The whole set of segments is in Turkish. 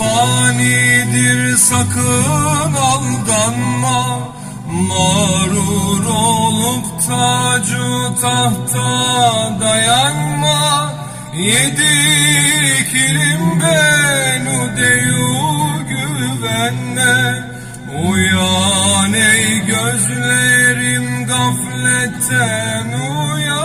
fanidir sakın aldanma. Mağrur olup tacu tahta dayanma. Yedi ikilim benu deyu güvenle Uyan ey gözlerim gafletten uyan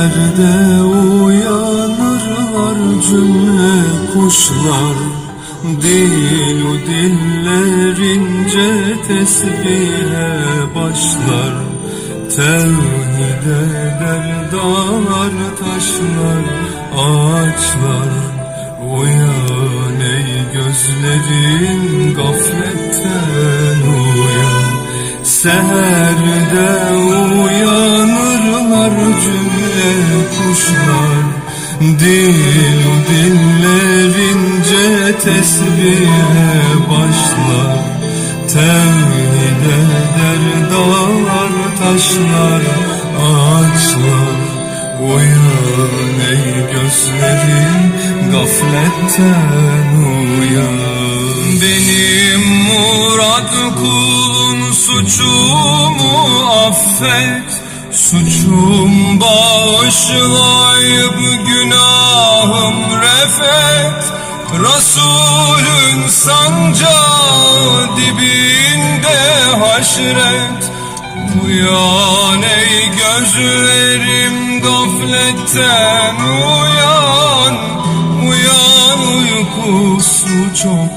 Seherde uyanırlar cümle kuşlar. Dil o dillerince tesbihe başlar. Tevhid eder dağlar taşlar ağaçlar Uyan ey gözlerin gafletten uyan. Seherde cümle kuşlar Dil dillerince tesbihe başlar. Tevhid eder dağlar taşlar ağaçlar. Uyan ey gözlerim gafletten uyan Benim murad kulun suçumu affet Suçum bağışlayıp günahım refet. Resulün sancağı dibinde haşret. Uyan ey gözlerim gafletten uyan. Uyan uykusu çok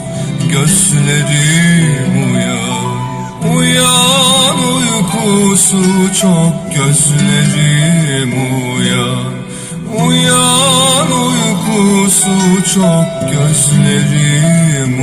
gözlerim uyan. Uyan uykusu çok gözlerim uyan. Uyan uykusu çok gözlerim